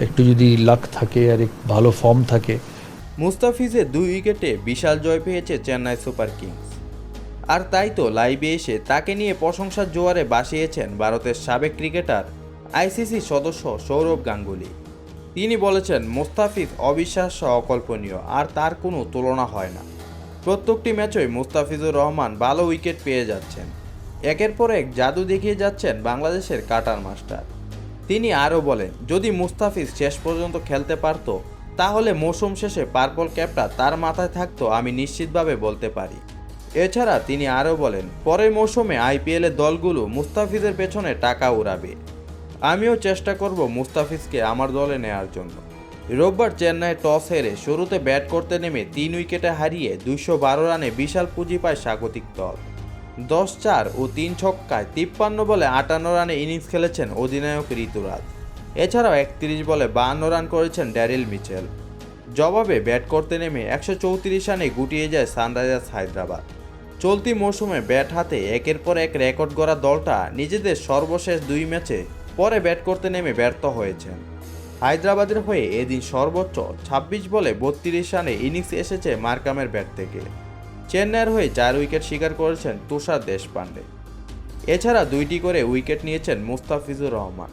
একটু যদি লাক থাকে আর এক ভালো ফর্ম থাকে। মুস্তাফিজের দুই উইকেটে বিশাল জয় পেয়েছে চেন্নাই সুপার কিংস। আর তাই তো লাইভে এসে তাকে নিয়ে প্রশংসার জোয়ারে বাসিয়েছেন ভারতের সাবেক ক্রিকেটার আইসিসি সদস্য সৌরভ গাঙ্গুলি। তিনি বলেছেন, মুস্তাফিজ অবিশ্বাস্য অকল্পনীয়, আর তার কোনো তুলনা হয় না। প্রত্যেকটি ম্যাচই মুস্তাফিজুর রহমান ভালো উইকেট পেয়ে যাচ্ছেন। একের পর এক জাদু দেখিয়ে যাচ্ছেন বাংলাদেশের কাটার মাস্টার। তিনি আরও বলেন, যদি মুস্তাফিজ শেষ পর্যন্ত খেলতে পারত, তাহলে মৌসুম শেষে পার্পল ক্যাপটা তার মাথায় থাকতো আমি নিশ্চিতভাবে বলতে পারি। এছাড়া তিনি আরও বলেন, পরের মৌসুমে আইপিএলের দলগুলো মুস্তাফিজের পেছনে টাকা উড়াবে। আমিও চেষ্টা করব মুস্তাফিজকে আমার দলে নেয়ার জন্য। রোববার চেন্নাই টস হেরে শুরুতে ব্যাট করতে নেমে তিন উইকেটে হারিয়ে দুইশো বারো রানে বিশাল পুঁজি পায় স্বাগতিক দল। দশ চার ও তিন ছক্কায় তিপ্পান্ন বলে আটান্ন রানে ইনিংস খেলেছেন অধিনায়ক ঋতুরাজ। এছাড়াও একত্রিশ বলে বাহান্ন রান করেছেন ড্যারিল মিচেল। জবাবে ব্যাট করতে নেমে একশো চৌত্রিশ রানে গুটিয়ে যায় সানরাইজার্স হায়দ্রাবাদ। চলতি মৌসুমে ব্যাট হাতে একের পর এক রেকর্ড গড়া দলটা নিজেদের সর্বশেষ দুই ম্যাচে পরে ব্যাট করতে নেমে ব্যর্থ হয়েছেন। হায়দ্রাবাদের হয়ে এদিন সর্বোচ্চ ছাব্বিশ বলে বত্রিশ রানে ইনিংস এসেছে মার্কামের ব্যাট থেকে। চেন্নাইয়ের হয়ে চার উইকেট শিকার করেছেন তুষার দেশপাণ্ডে। এছাড়া দুইটি করে উইকেট নিয়েছেন মুস্তাফিজুর রহমান।